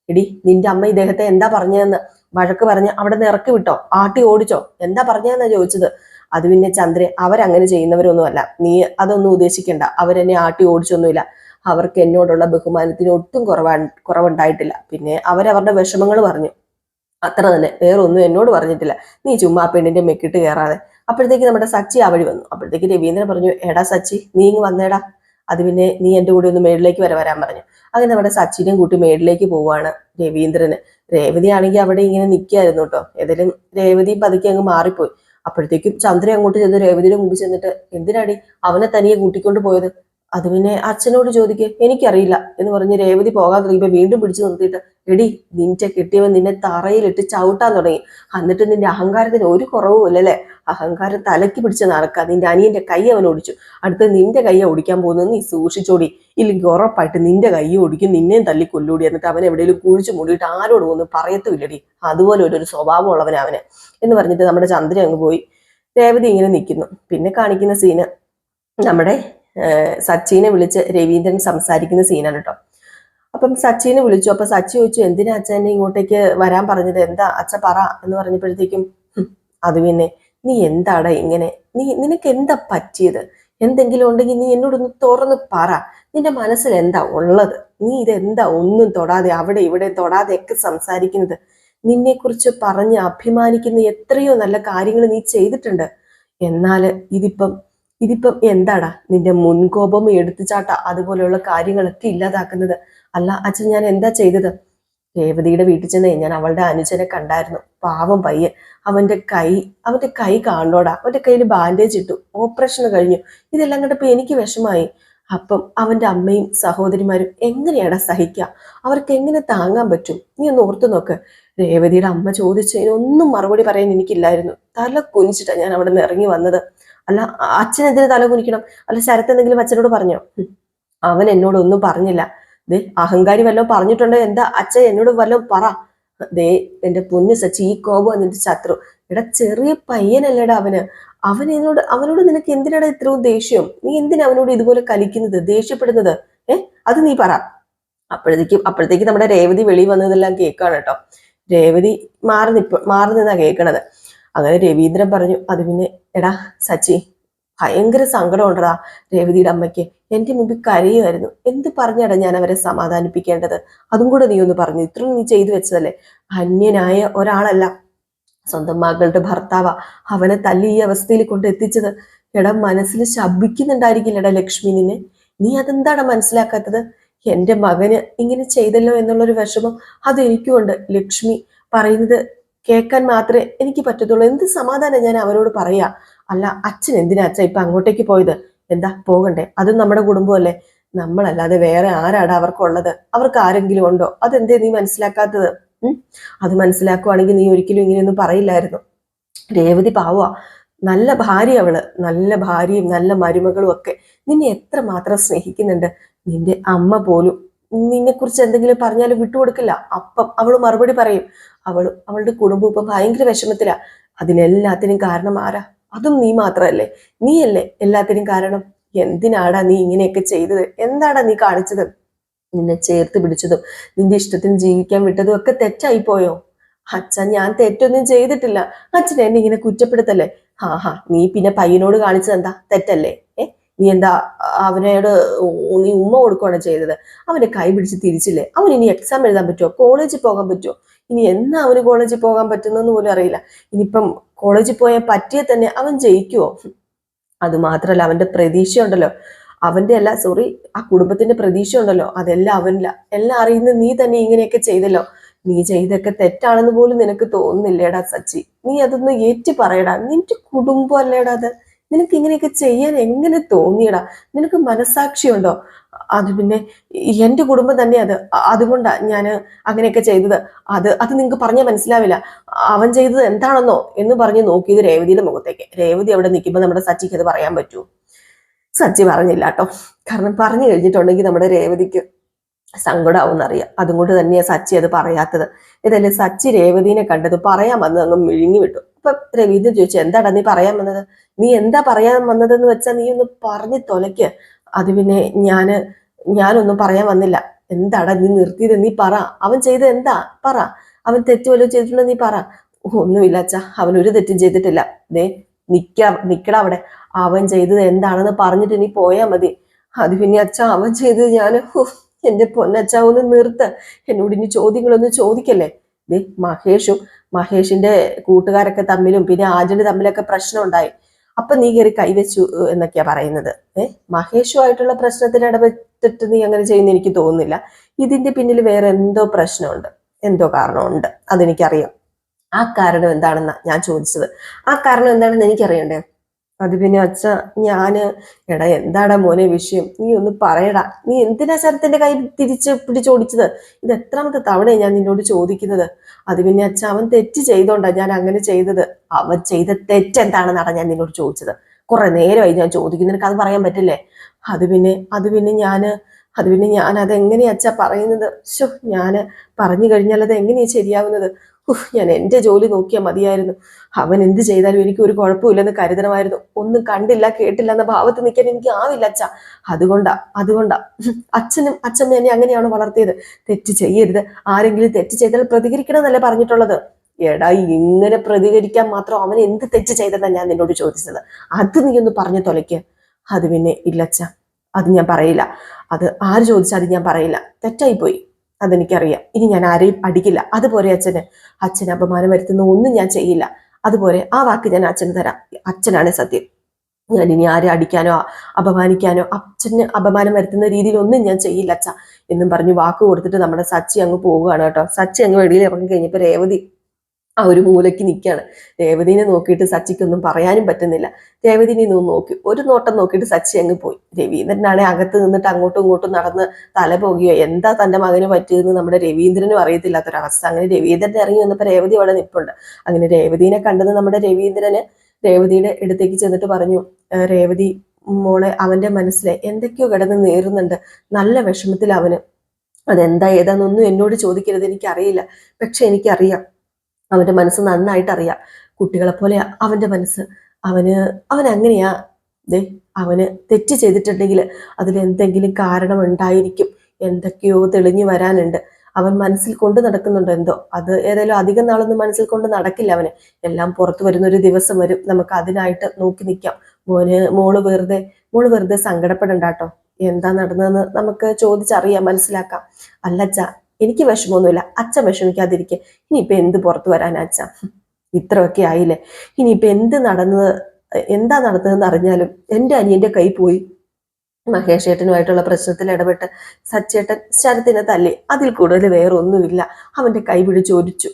എടി നിന്റെ അമ്മ ഇദ്ദേഹത്തെ എന്താ പറഞ്ഞതെന്ന്? വഴക്ക് പറഞ്ഞ് അവിടെ നിന്ന് ഇറക്കി വിട്ടോ? ആട്ടി ഓടിച്ചോ? എന്താ പറഞ്ഞതെന്നാ ചോദിച്ചത്? അത് പിന്നെ ചന്ദ്രൻ അവരങ്ങനെ ചെയ്യുന്നവരൊന്നുമല്ല. നീ അതൊന്നും ഉദ്ദേശിക്കണ്ട. അവരെന്നെ ആട്ടി ഓടിച്ചൊന്നുമില്ല. അവർക്ക് എന്നോടുള്ള ബഹുമാനത്തിന് ഒട്ടും കുറവാ കുറവുണ്ടായിട്ടില്ല. പിന്നെ അവരവരുടെ വിഷമങ്ങൾ പറഞ്ഞു. അത്ര തന്നെ. വേറൊന്നും എന്നോട് പറഞ്ഞിട്ടില്ല. നീ ചുമ്മാ പെണ്ണിന്റെ മെക്കിട്ട് കയറാതെ. അപ്പോഴത്തേക്ക് നമ്മുടെ സച്ചി ആ വഴി വന്നു. അപ്പോഴത്തേക്ക് രവീന്ദ്രൻ പറഞ്ഞു എടാ സച്ചി നീ ഇങ്ങ് വന്നേടാ. അത് പിന്നെ നീ എന്റെ കൂടെ ഒന്ന് മേളിലേക്ക് വരെ വരാൻ പറഞ്ഞു. അങ്ങനെ നമ്മുടെ സച്ചിനും കൂട്ടി മേളിലേക്ക് പോവുകയാണ് രവീന്ദ്രന്. രേവതി ആണെങ്കിൽ അവിടെ ഇങ്ങനെ നിൽക്കായിരുന്നു കേട്ടോ. ഏതായാലും രേവതി പതുക്കെ അങ്ങ് മാറിപ്പോയി. അപ്പോഴത്തേക്കും ചന്ദ്ര അങ്ങോട്ട് ചെന്ന് രേവതിയുടെ മുമ്പിൽ ചെന്നിട്ട് എന്തിനാടി അവനെ തനിയെ കൂട്ടിക്കൊണ്ട് പോയത്? അത് പിന്നെ അച്ഛനോട് ചോദിക്കേ. എനിക്കറിയില്ല എന്ന് പറഞ്ഞ് രേവതി പോകാൻ തുടങ്ങിയപ്പോ വീണ്ടും പിടിച്ചു നിർത്തിയിട്ട് എടി നിന്റെ കിട്ടിയവൻ നിന്നെ തറയിലിട്ട് ചവിട്ടാൻ തുടങ്ങി. എന്നിട്ട് നിന്റെ അഹങ്കാരത്തിന് ഒരു കുറവും ഇല്ലല്ലേ അഹങ്കാരം തലക്ക് പിടിച്ച് നടക്കുക നിന്റെ അനിയന്റെ കൈ അവൻ ഓടിച്ചു. അടുത്ത് നിന്റെ കൈ ഓടിക്കാൻ പോകുന്നത്. നീ സൂക്ഷിച്ചോടി. ഇല്ലെങ്കിൽ ഉറപ്പായിട്ട് നിന്റെ കൈ ഓടിക്കും. നിന്നെയും തല്ലി കൊല്ലൂടി. എന്നിട്ട് അവൻ എവിടെയെങ്കിലും കുഴിച്ചു മൂടിയിട്ട് ആരോട് ഒന്നും പറയത്തുമില്ലടി. അതുപോലെ ഒരു ഒരു സ്വഭാവമുള്ളവൻ അവന്. എന്ന് പറഞ്ഞിട്ട് നമ്മുടെ ചന്ദ്രൻ അങ്ങ് പോയി. രേവതി ഇങ്ങനെ നിൽക്കുന്നു. പിന്നെ കാണിക്കുന്ന സീന് നമ്മുടെ സച്ചിനെ വിളിച്ച് രവീന്ദ്രൻ സംസാരിക്കുന്ന സീനാണ് കേട്ടോ. അപ്പം സച്ചിനെ വിളിച്ചു. അപ്പൊ സച്ചി ചോദിച്ചു എന്തിനാ അച്ഛനെ ഇങ്ങോട്ടേക്ക് വരാൻ പറഞ്ഞത്? എന്താ? അച്ഛ പറ എന്ന് പറഞ്ഞപ്പോഴത്തേക്കും "ഹും, അത് പിന്നെ നീ എന്താടാ ഇങ്ങനെ? നീ നിനക്ക് എന്താ പറ്റിയത്? എന്തെങ്കിലും ഉണ്ടെങ്കിൽ നീ എന്നോടൊന്ന് തുറന്ന് പറ. നിന്റെ മനസ്സിൽ എന്താ ഉള്ളത്? നീ ഇതെന്താ ഒന്നും തൊടാതെ അവിടെ ഇവിടെ തൊടാതെ ഒക്കെ സംസാരിക്കുന്നത്? നിന്നെക്കുറിച്ച് പറഞ്ഞ് അഭിമാനിക്കുന്ന എത്രയോ നല്ല കാര്യങ്ങൾ നീ ചെയ്തിട്ടുണ്ട്. എന്നാൽ ഇതിപ്പം ഇതിപ്പം എന്താടാ നിന്റെ മുൻകോപം എടുത്തുചാട്ട അതുപോലെയുള്ള കാര്യങ്ങളൊക്കെ ഇല്ലാതാക്കുന്നത്? അല്ല അച്ഛൻ ഞാൻ എന്താ ചെയ്തത്? രേവതിയുടെ വീട്ടിൽ ചെന്നേ ഞാൻ അവളുടെ അനുജനെ കണ്ടായിരുന്നു. പാവം പയ്യൻ. അവന്റെ കൈ അവന്റെ കൈ കാണോടാ അവന്റെ കയ്യിൽ ബാൻഡേജ് ഇട്ടു. ഓപ്പറേഷൻ കഴിഞ്ഞു. ഇതെല്ലാം കണ്ടപ്പോൾ എനിക്ക് വിഷമായി അപ്പം അവന്റെ അമ്മയും സഹോദരിമാരും എങ്ങനെയാടാ സഹിക്കുക? അവർക്ക് എങ്ങനെ താങ്ങാൻ പറ്റും? നീ ഒന്ന് ഓർത്തു നോക്ക്. രേവതിയുടെ അമ്മ ചോദിച്ചതിന് ഒന്നും മറുപടി പറയാൻ എനിക്കില്ലായിരുന്നു. തല കുനിച്ചിട്ടാണ് ഞാൻ അവിടെ നിന്ന് ഇറങ്ങി വന്നത്. അല്ല അച്ഛനെതിരെ തല കുനിക്കണം? അല്ല ശരത്ത് എന്തെങ്കിലും അച്ഛനോട് പറഞ്ഞോ? അവൻ എന്നോടൊന്നും പറഞ്ഞില്ല. ദേ അഹങ്കാരി വല്ലതും പറഞ്ഞിട്ടുണ്ടോ? എന്താ അച്ഛൻ എന്നോട് വല്ലതും പറ. ദേ എന്റെ പൊന്നു സച്ചി ഈ കോപം എന്നിട്ട് ശത്രു. എടാ ചെറിയ പയ്യനല്ലേടാ അവന്. അവൻ എന്നോട് അവനോട് നിനക്ക് എന്തിനാടാ ഇത്രയും ദേഷ്യം? നീ എന്തിനാ അവനോട് ഇതുപോലെ കലിക്കുന്നത് ദേഷ്യപ്പെടുന്നത്? ഏ അത് നീ പറ. അപ്പോഴത്തേക്കും അപ്പോഴത്തേക്ക് നമ്മുടെ രേവതി വെളി വന്നതെല്ലാം കേൾക്കാണ് കേട്ടോ. രേവതി മാറി നിപ്പ മാറി നിന്നാ കേൾക്കണത്. അങ്ങനെ രവീന്ദ്രൻ പറഞ്ഞു അത് പിന്നെ എടാ സച്ചി ഭയങ്കര സങ്കടം ഉണ്ടടാ രേവതിയുടെ അമ്മയ്ക്ക്. എന്റെ മുമ്പിൽ കരയുമായിരുന്നു. എന്ത് പറഞ്ഞാടാ ഞാൻ അവരെ സമാധാനിപ്പിക്കേണ്ടത്? അതും കൂടെ നീ ഒന്ന് പറഞ്ഞു. ഇത്രയും നീ ചെയ്തു വെച്ചതല്ലേ? അന്യനായ ഒരാളല്ല. സ്വന്തം മകളുടെ ഭർത്താവ അവനെ തല്ലി ഈ അവസ്ഥയിൽ കൊണ്ട് എത്തിച്ചത്. എടാ മനസ്സിൽ ശപിക്കുന്നുണ്ടായിരിക്കില്ലടാ ലക്ഷ്മി നിന്നെ. നീ അതെന്താണ് മനസ്സിലാക്കാത്തത്? എന്റെ മകന് ഇങ്ങനെ ചെയ്തല്ലോ എന്നുള്ളൊരു വിഷമം അത് എനിക്കുമുണ്ട് ലക്ഷ്മി പറയുന്നത് കേൾക്കാൻ മാത്രമേ എനിക്ക് പറ്റത്തുള്ളൂ. എന്ത് സമാധാനം ഞാൻ അവരോട് പറയാ? അല്ല അച്ഛൻ എന്തിനാ അച്ഛൻ ഇപ്പൊ അങ്ങോട്ടേക്ക് പോയത്? എന്താ പോകണ്ടേ? അതും നമ്മുടെ കുടുംബമല്ലേ? നമ്മളല്ലാതെ വേറെ ആരാടാ അവർക്കുള്ളത്? അവർക്ക് ആരെങ്കിലും ഉണ്ടോ? അതെന്തേ നീ മനസ്സിലാക്കാത്തത്? അത് മനസ്സിലാക്കുവാണെങ്കിൽ നീ ഒരിക്കലും ഇങ്ങനെയൊന്നും പറയില്ലായിരുന്നു. രേവതി പാവുക നല്ല ഭാര്യ അവൾ. നല്ല ഭാര്യയും നല്ല മരുമകളും ഒക്കെ നിന്നെ എത്ര മാത്രം സ്നേഹിക്കുന്നുണ്ട്? നിന്റെ അമ്മ പോലും നിന്നെ കുറിച്ച് എന്തെങ്കിലും പറഞ്ഞാലും വിട്ടുകൊടുക്കില്ല. അപ്പം അവൾ മറുപടി പറയും. അവൾ അവളുടെ കുടുംബം ഇപ്പം ഭയങ്കര വിഷമത്തിലാ. അതിനെല്ലാത്തിനും കാരണം ആരാ? അതും നീ മാത്രമല്ലേ നീയല്ലേ എല്ലാത്തിനും കാരണം? എന്തിനാടാ നീ ഇങ്ങനെയൊക്കെ ചെയ്തത്? എന്താടാ നീ കാണിച്ചത്? നിന്നെ ചേർത്ത് പിടിച്ചതും നിന്റെ ഇഷ്ടത്തിന് ജീവിക്കാൻ വിട്ടതും ഒക്കെ തെറ്റായി പോയോ? അച്ഛൻ ഞാൻ തെറ്റൊന്നും ചെയ്തിട്ടില്ല. അച്ഛൻ എന്നെ ഇങ്ങനെ കുറ്റപ്പെടുത്തല്ലേ? ഹാ ഹാ നീ പിന്നെ പയ്യനോട് കാണിച്ചത് എന്താ തെറ്റല്ലേ? ഏ? നീ എന്താ അവനോട് നീ ഉമ്മ കൊടുക്കുകയാണ് ചെയ്തത്? അവനെ കൈ പിടിച്ച് തിരിച്ചില്ലേ? അവൻ ഇനി എക്സാം എഴുതാൻ പറ്റുമോ കോളേജിൽ പോകാൻ പറ്റുമോ ഇനി എന്നാ അവന് കോളേജിൽ പോകാൻ പറ്റുന്നെന്ന് പോലും അറിയില്ല. ഇനിയിപ്പം കോളേജിൽ പോയാൽ പറ്റിയ തന്നെ അവൻ ജയിക്കുവോ? അത് മാത്രല്ല അവന്റെ പ്രതീക്ഷ ഉണ്ടല്ലോ അവന്റെ അല്ല സോറി ആ കുടുംബത്തിന്റെ പ്രതീക്ഷ ഉണ്ടല്ലോ അതെല്ലാം അവനില്ല. എല്ലാം അറിയുന്ന നീ തന്നെ ഇങ്ങനെയൊക്കെ ചെയ്തല്ലോ. നീ ചെയ്തൊക്കെ തെറ്റാണെന്ന് പോലും നിനക്ക് തോന്നുന്നില്ലേടാ സച്ചി. നീ അതൊന്ന് ഏറ്റു പറയടാ നിന്റെ കുടുംബം അല്ലേടാ അത്. നിനക്ക് ഇങ്ങനെയൊക്കെ ചെയ്യാൻ എങ്ങനെ തോന്നിയടാ? നിനക്ക് മനസാക്ഷിയുണ്ടോ അത് പിന്നെ എന്റെ കുടുംബം തന്നെ അത്. അതുകൊണ്ടാ ഞാൻ അങ്ങനെയൊക്കെ ചെയ്തത്. അത് അത് നിങ്ങൾക്ക് പറഞ്ഞാൽ മനസ്സിലാവില്ല. അവൻ ചെയ്തത് എന്താണെന്നോ എന്ന് പറഞ്ഞ് നോക്കിയത് രേവതിയുടെ മുഖത്തേക്ക്. രേവതി അവിടെ നിൽക്കുമ്പോൾ നമ്മുടെ സച്ചിക്ക് അത് പറയാൻ പറ്റൂ. സച്ചി പറഞ്ഞില്ല കേട്ടോ. കാരണം പറഞ്ഞു കഴിഞ്ഞിട്ടുണ്ടെങ്കിൽ നമ്മുടെ രേവതിക്ക് സങ്കടമാവും എന്നറിയാം അതുകൊണ്ട് തന്നെയാണ് സച്ചി അത് പറയാത്തത്. ഇതല്ലേ സച്ചി രേവതിനെ കണ്ടത് പറയാൻ വന്നത് അങ്ങ് മിഴുങ്ങി വിട്ടു. അപ്പൊ രവീന്ദ്രൻ ചോദിച്ചു എന്താടാ നീ പറയാൻ വന്നത്? നീ എന്താ പറയാൻ വന്നതെന്ന് വെച്ചാൽ നീ ഒന്ന് പറഞ്ഞു തൊലയ്ക്ക്. അത് പിന്നെ ഞാൻ ഞാനൊന്നും പറയാൻ വന്നില്ല. എന്താടാ നീ നിർത്തിയത്? നീ പറ. അവൻ ചെയ്തത് എന്താ? പറ. അവൻ തെറ്റ് വല്ലതും ചെയ്തിട്ടുണ്ടോ നീ പറ. ഒന്നുമില്ല അച്ഛാ. അവൻ ഒരു തെറ്റും ചെയ്തിട്ടില്ല. ദേ നിക്ക നിക്കട അവിടെ. അവൻ ചെയ്തത് എന്താണെന്ന് പറഞ്ഞിട്ട് നീ പോയാ മതി. അത് പിന്നെ അച്ഛ അവൻ ചെയ്തത് ഞാൻ എന്റെ പൊന്നച്ഛ ഒന്ന് നിർത്ത്. എന്നോട് ഇനി ചോദ്യങ്ങളൊന്നും ചോദിക്കല്ലേ? ദേ മഹേഷും മഹേഷിന്റെ കൂട്ടുകാരൊക്കെ തമ്മിലും പിന്നെ ആജന് തമ്മിലൊക്കെ പ്രശ്നം ഉണ്ടായി അപ്പൊ നീ കയറി കൈവച്ചു എന്നൊക്കെയാ പറയുന്നത്. ഏഹ് മഹേഷുമായിട്ടുള്ള പ്രശ്നത്തിൽ ഇടപെട്ടിട്ട് നീ അങ്ങനെ ചെയ്യുന്ന എനിക്ക് തോന്നുന്നില്ല. ഇതിന്റെ പിന്നിൽ വേറെ എന്തോ പ്രശ്നമുണ്ട് എന്തോ കാരണമുണ്ട് അതെനിക്കറിയാം. ആ കാരണം എന്താണെന്നാ ഞാൻ ചോദിച്ചത്. ആ കാരണം എന്താണെന്ന് എനിക്കറിയണ്ടേ? അത് പിന്നെ അച്ഛ ഞാൻ എടാ എന്താടാ മോനെ വിഷയം? നീ ഒന്ന് പറയടാ. നീ എന്തിനാ ശരത്തിന്റെ കൈ തിരിച്ച് പിടിച്ചോടിച്ചത് ഇത് എത്രാമത്തെ തവണയാണ് ഞാൻ നിന്നോട് ചോദിക്കുന്നത്? അത് പിന്നെ അച്ഛ അവൻ തെറ്റ് ചെയ്തോണ്ടാ ഞാൻ അങ്ങനെ ചെയ്തത്. അവൻ ചെയ്ത തെറ്റെന്താണെന്നാണ് ഞാൻ നിന്നോട് ചോദിച്ചത്? കുറെ നേരമായി ഞാൻ ചോദിക്കുന്നു. നിനക്ക് അത് പറയാൻ പറ്റില്ലേ? അത് പിന്നെ അത് പിന്നെ ഞാൻ അത് പിന്നെ ഞാൻ അതെങ്ങനെയാ അച്ഛ പറയുന്നത്? ശോ ഞാൻ പറഞ്ഞു കഴിഞ്ഞാൽ അത് എങ്ങനെയാ ശരിയാവുന്നത്? ഞാൻ എന്റെ ജോലി നോക്കിയാൽ മതിയായിരുന്നു. അവൻ എന്ത് ചെയ്താലും എനിക്ക് ഒരു കുഴപ്പമില്ലെന്ന് കരുതണമായിരുന്നു. ഒന്നും കണ്ടില്ല കേട്ടില്ല എന്ന ഭാവത്ത് നിൽക്കാൻ എനിക്ക് ആവില്ല അച്ഛ. അതുകൊണ്ടാ അതുകൊണ്ടാ. അച്ഛനും അച്ഛനും എന്നെ അങ്ങനെയാണ് വളർത്തിയത്? തെറ്റ് ചെയ്യരുത്. ആരെങ്കിലും തെറ്റ് ചെയ്താൽ പ്രതികരിക്കണം എന്നല്ലേ പറഞ്ഞിട്ടുള്ളത്? എടാ ഇങ്ങനെ പ്രതികരിക്കാൻ മാത്രം അവൻ എന്ത് തെറ്റ് ചെയ്തെന്നാ ഞാൻ നിന്നോട് ചോദിച്ചത്? അത് നീ ഒന്ന് പറഞ്ഞു തൊലയ്ക്ക്. അത് പിന്നെ ഇല്ലച്ച അത് ഞാൻ പറയില്ല. അത് ആര് ചോദിച്ചാൽ അത് ഞാൻ പറയില്ല. തെറ്റായിപ്പോയി. അതെനിക്കറിയാം. ഇനി ഞാൻ ആരെയും അടിക്കില്ല അതുപോലെ അച്ഛന്. അച്ഛന് അപമാനം വരുത്തുന്ന ഒന്നും ഞാൻ ചെയ്യില്ല. അതുപോലെ ആ വാക്ക് ഞാൻ അച്ഛന് തരാം. അച്ഛനാണ് സത്യം. ഞാൻ ഇനി ആരെ അടിക്കാനോ അപമാനിക്കാനോ അച്ഛന് അപമാനം വരുത്തുന്ന രീതിയിൽ ഒന്നും ഞാൻ ചെയ്യില്ല അച്ഛ എന്നും പറഞ്ഞു വാക്ക് കൊടുത്തിട്ട് നമ്മുടെ സച്ചി അങ്ങ് പോവുകയാണ് കേട്ടോ. സച്ചി അങ്ങ് വെളിയിൽ ഇറങ്ങി കഴിഞ്ഞപ്പോൾ രേവതി ആ ഒരു മൂലയ്ക്ക് നിൽക്കുകയാണ് രേവതിനെ നോക്കിയിട്ട് സച്ചിക്കൊന്നും പറയാനും പറ്റുന്നില്ല. രേവതിനെ ഒന്ന് നോക്കി ഒരു നോട്ടം നോക്കിയിട്ട് സച്ചി അങ്ങ് പോയി. രവീന്ദ്രനാണെ അകത്ത് നിന്നിട്ട് അങ്ങോട്ടും ഇങ്ങോട്ടും നടന്ന് തല പോകുകയോ എന്താ തന്റെ മകന് പറ്റിയതെന്ന് നമ്മുടെ രവീന്ദ്രനും അറിയത്തില്ലാത്തൊരവസ്ഥ. അങ്ങനെ രവീന്ദ്രൻ ഇറങ്ങി വന്നപ്പോൾ രേവതി അവിടെ നിൽപ്പുണ്ട് അങ്ങനെ രേവതിനെ കണ്ടത് നമ്മുടെ രവീന്ദ്രന് രേവതിയുടെ അടുത്തേക്ക് ചെന്നിട്ട് പറഞ്ഞു രേവതി മോളെ അവന്റെ മനസ്സിലെ എന്തൊക്കെയോ കിടന്ന് നേറുന്നുണ്ട് നല്ല വിഷമത്തിൽ അവന്. അതെന്താ ഏതാന്നൊന്നും എന്നോട് ചോദിക്കരുത്. എനിക്കറിയില്ല. പക്ഷെ എനിക്കറിയാം. അവന്റെ മനസ്സ് നന്നായിട്ട് അറിയാം. കുട്ടികളെ പോലെ അവന്റെ മനസ്സ്. അവന് അവൻ അങ്ങനെയാ. ദേ അവന് തെറ്റ് ചെയ്തിട്ടുണ്ടെങ്കിൽ അതിൽ എന്തെങ്കിലും കാരണം ഉണ്ടായിരിക്കും. എന്തൊക്കെയോ തെളിഞ്ഞു വരാനുണ്ട്. അവൻ മനസ്സിൽ കൊണ്ട് നടക്കുന്നുണ്ട് എന്തോ? അത് ഏതായാലും അധികം നാളൊന്നും മനസ്സിൽ കൊണ്ട് നടക്കില്ല അവന്. എല്ലാം പുറത്തു വരുന്ന ഒരു ദിവസം വരും. നമുക്ക് അതിനായിട്ട് നോക്കി നിൽക്കാം മോന് മോൾ വെറുതെ മോൾ വെറുതെ സങ്കടപ്പെടണ്ട കേട്ടോ. എന്താ നടന്നതെന്ന് നമുക്ക് ചോദിച്ചറിയാം മനസ്സിലാക്കാം. അല്ല അച്ഛ എനിക്ക് വിഷമമൊന്നുമില്ല. അച്ഛൻ വിഷമിക്കാതിരിക്കെ. ഇനിയിപ്പൊ എന്ത് പുറത്തു വരാനാ അച്ഛ? ഇത്രയൊക്കെ ആയില്ലേ? ഇനിയിപ്പൊ എന്ത് നടന്നത് എന്താ നടന്നതെന്ന് അറിഞ്ഞാലും എന്റെ അനിയന്റെ കൈ പോയി. മഹേഷ് ഏട്ടനുമായിട്ടുള്ള പ്രശ്നത്തിൽ ഇടപെട്ട് സച്ചേട്ടൻ ശരത്തിനെ തല്ലി. അതിൽ കൂടുതൽ വേറെ ഒന്നുമില്ല അവന്റെ കൈ പിടിച്ചൊരിച്ചു.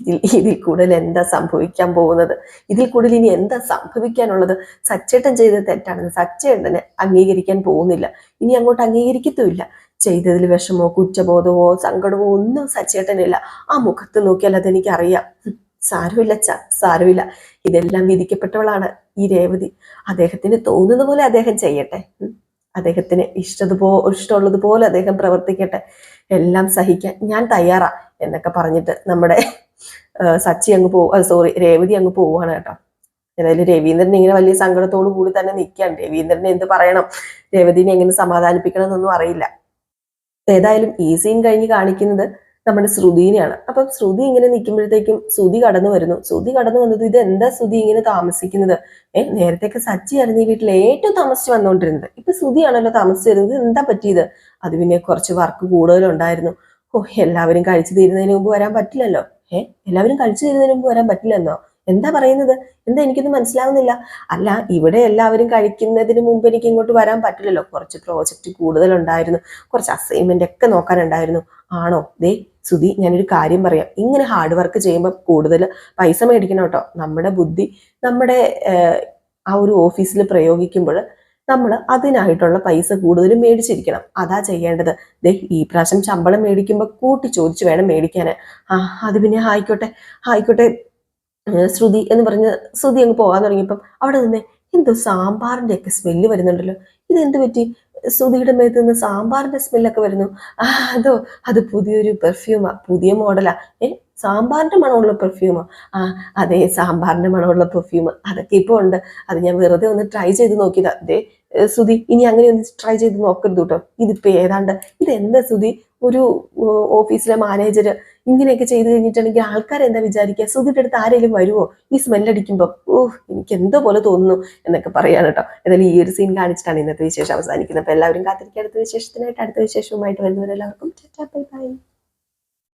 ഇതിൽ ഇതിൽ കൂടുതൽ എന്താ സംഭവിക്കാൻ പോകുന്നത്? ഇതിൽ കൂടുതൽ ഇനി എന്താ സംഭവിക്കാനുള്ളത്? സച്ചേട്ടൻ ചെയ്ത തെറ്റാണെന്ന് സച്ചേട്ടനെ അംഗീകരിക്കാൻ പോകുന്നില്ല. ഇനി അങ്ങോട്ട് അംഗീകരിക്കത്തുമില്ല. ചെയ്തതിൽ വിഷമോ കുറ്റബോധമോ സങ്കടമോ ഒന്നും സച്ചേട്ടനില്ല. ആ മുഖത്ത് നോക്കിയാൽ അതെനിക്ക് അറിയാം ഉം. സാരമില്ല ച സാരമില്ല. ഇതെല്ലാം വിധിക്കപ്പെട്ടവളാണ് ഈ രേവതി. അദ്ദേഹത്തിന് തോന്നുന്ന പോലെ അദ്ദേഹം ചെയ്യട്ടെ. അദ്ദേഹത്തിന് ഇഷ്ടതുപോ ഇഷ്ടമുള്ളതുപോലെ അദ്ദേഹം പ്രവർത്തിക്കട്ടെ. എല്ലാം സഹിക്കാൻ ഞാൻ തയ്യാറാ എന്നൊക്കെ പറഞ്ഞിട്ട് നമ്മുടെ സച്ചി അങ്ങ് പോ സോറി രേവതി അങ്ങ് പോവുകയാണ് കേട്ടോ. ഏതായാലും രവീന്ദ്രൻ ഇങ്ങനെ വലിയ സങ്കടത്തോടു കൂടി തന്നെ നിൽക്കുകയാണ്. രവീന്ദ്രനെ എന്ത് പറയണം? രേവതിനെ എങ്ങനെ സമാധാനിപ്പിക്കണം എന്നൊന്നും അറിയില്ല. ഏതായാലും ഈ സീൻ കഴിഞ്ഞ് കാണിക്കുന്നത് നമ്മുടെ ശ്രുതിനെയാണ്. അപ്പം ശ്രുതി ഇങ്ങനെ നിൽക്കുമ്പോഴത്തേക്കും ശ്രുതി കടന്നു വരുന്നു. ശ്രുതി കടന്നു വന്നത് ഇത് എന്താ ശ്രുതി ഇങ്ങനെ താമസിക്കുന്നത്? ഏഹ് നേരത്തെയൊക്കെ സച്ചി ആയിരുന്നു ഈ വീട്ടിൽ ഏറ്റവും താമസിച്ച് വന്നുകൊണ്ടിരുന്നത്. ഇപ്പൊ ശ്രുതിയാണല്ലോ താമസിച്ച് വരുന്നത്. എന്താ പറ്റിയത്? അത് പിന്നെ കുറച്ച് വർക്ക് കൂടുതലുണ്ടായിരുന്നു. ഓ എല്ലാവരും കഴിച്ചു തീരുന്നതിന് മുമ്പ് വരാൻ പറ്റില്ലല്ലോ. ഏ എല്ലാവരും കഴിച്ചു തീരുന്നതിന് മുമ്പ് വരാൻ പറ്റില്ലെന്നോ? എന്താ പറയുന്നത്? എന്താ എനിക്കൊന്നും മനസ്സിലാവുന്നില്ല. അല്ല ഇവിടെ എല്ലാവരും കഴിക്കുന്നതിന് മുമ്പ് എനിക്ക് ഇങ്ങോട്ട് വരാൻ പറ്റില്ലല്ലോ. കുറച്ച് പ്രോജക്റ്റ് കൂടുതലുണ്ടായിരുന്നു. കുറച്ച് അസൈൻമെന്റ് ഒക്കെ നോക്കാനുണ്ടായിരുന്നു. ആണോ? ദേ സുധി ഞാനൊരു കാര്യം പറയാം. ഇങ്ങനെ ഹാർഡ് വർക്ക് ചെയ്യുമ്പോൾ കൂടുതൽ പൈസ മേടിക്കണം കേട്ടോ. നമ്മുടെ ബുദ്ധി നമ്മുടെ ആ ഒരു ഓഫീസിൽ പ്രയോഗിക്കുമ്പോൾ നമ്മൾ അതിനായിട്ടുള്ള പൈസ കൂടുതൽ മേടിച്ചിരിക്കണം. അതാ ചെയ്യേണ്ടത്. ദേ ഈ പ്രാവശ്യം ശമ്പളം മേടിക്കുമ്പോൾ കൂട്ടി ചോദിച്ചു വേണം മേടിക്കാൻ ആ അത് പിന്നെ ആയിക്കോട്ടെ. ആയിക്കോട്ടെ. ശ്രുതി എന്ന് പറഞ്ഞ ശ്രുതി അങ്ങ് പോകാൻ തുടങ്ങിയപ്പം അവിടെ നിന്ന് എന്തോ സാമ്പാറിന്റെ ഒക്കെ സ്മെല്ല് വരുന്നുണ്ടല്ലോ. ഇത് എന്ത് പറ്റി? ശ്രുതിയുടെ മേത്ത് നിന്ന് സാമ്പാറിന്റെ സ്മെല്ലൊക്കെ വരുന്നു. ആ അതോ അത് പുതിയൊരു പെർഫ്യൂമാ പുതിയ മോഡലാ ഏ സാമ്പാറിന്റെ മണമുള്ള പെർഫ്യൂമാ ആ. അതെ സാമ്പാറിന്റെ മണമുള്ള പെർഫ്യൂം അതൊക്കെ ഇപ്പോൾ ഉണ്ട്. അത് ഞാൻ വെറുതെ ഒന്ന് ട്രൈ ചെയ്ത് നോക്കിയതാ. അതെ സുധി ഇനി അങ്ങനെ ഒന്ന് ട്രൈ ചെയ്ത് നോക്കരുത് കേട്ടോ. ഇതിപ്പോ ഏതാണ്ട് ഇത് എന്താ സുധി ഒരു ഓഫീസിലെ മാനേജർ ഇങ്ങനെയൊക്കെ ചെയ്ത് കഴിഞ്ഞിട്ടുണ്ടെങ്കിൽ ആൾക്കാർ എന്താ വിചാരിക്കുക? സുധിയുടെ അടുത്ത് ആരെങ്കിലും വരുമോ ഈ സ്മെല്ലടിക്കുമ്പോൾ ഓഹ് എനിക്ക് എന്തോ പോലെ തോന്നുന്നു? എന്നൊക്കെ പറയാണ് കേട്ടോ. എന്തായാലും ഈ ഒരു സീൻ കാണിച്ചിട്ടാണ് ഇന്നത്തെ വിശേഷം അവസാനിക്കുന്നത്. അപ്പോൾ എല്ലാവരും കാത്തിരിക്കുക. അടുത്ത വിശേഷത്തിനായിട്ട് അടുത്ത വിശേഷവുമായിട്ട് വരുന്നവരെല്ലാവർക്കും ബൈ ബൈ.